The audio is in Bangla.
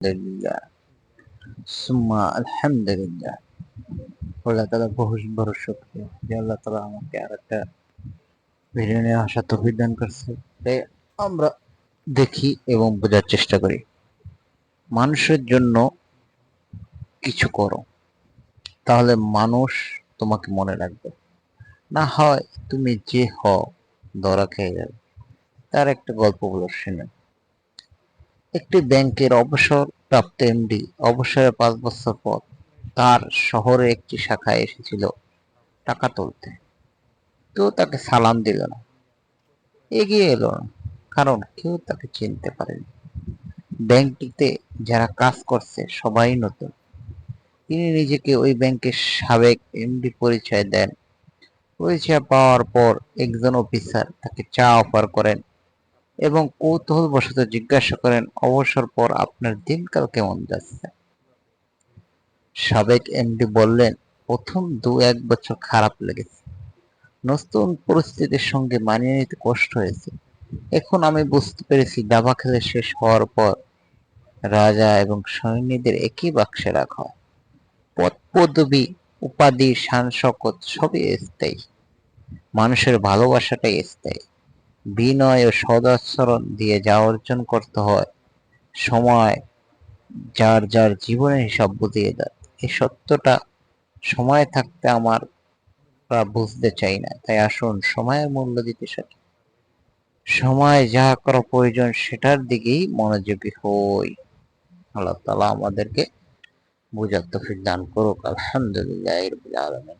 আলহামদুলিল্লাহ। সুম্মা আলহামদুলিল্লাহ। আল্লাহ তালা বহু বড় তালা আমাকে আর একটা ভিডিও নিয়ে আসা তৌফিক দান করছে, তাই আমরা দেখি এবং বোঝার চেষ্টা করি। মানুষের জন্য কিছু করো, তাহলে মানুষ তোমাকে মনে রাখবে। না হয় তুমি যে হও, ধরা খেয়ে যাবে। তার একটা গল্প বলো শুনে একটি ব্যাংকের অবসর প্রাপ্ত এমডি অবসরের পাঁচ বছর পর তার শহরে একটি শাখায় এসেছিল টাকা তুলতে। কেউ তাকে সালাম দিল না। এগিয়ে এলো না, কারণ কেউ তাকে চিনতে পারেনি। ব্যাংকটিতে যারা কাজ করছে সবাই নতুন। তিনি নিজেকে ওই ব্যাংকের সাবেক এমডি পরিচয় দেন। পরিচয় পাওয়ার পর একজন অফিসার তাকে চা অফার করেন। এবং কৌতূহলবশত জিজ্ঞাসা করেন, অবসর পর আপনার দিনকাল কেমন যাচ্ছে? সাবেক এমডি বললেন, প্রথম দু এক বছর খারাপ লেগেছে। নতুন পরিস্থিতির সঙ্গে মানিয়ে নিতে কষ্ট হয়েছে। এখন আমি বুঝতে পেরেছি দাবা খেলে শেষ হওয়ার পর রাজা এবং সৈন্যদের একই বাক্সে রাখা হয়। পদ, পদবি, উপাধি শান শকত সবই স্থায়ী। মানুষের ভালোবাসাটাই স্থায়ী। বিনয় ও সদাচরণ দিয়ে যা অর্জন করতে হয়, সময় যার যার জীবনের হিসাব বুঝিয়ে দেয়। এই সত্যটা সময় থাকতে আমার বুঝতে চাই না। তাই আসুন, সময়ের মূল্য দিতে শিখি। সময় যা করা প্রয়োজন সেটার দিকেই মনোযোগী হই। আল্লাহ তালা আমাদেরকে বোঝার তফিক দান করুক। আলহামদুলিল্লাহ আলমিন।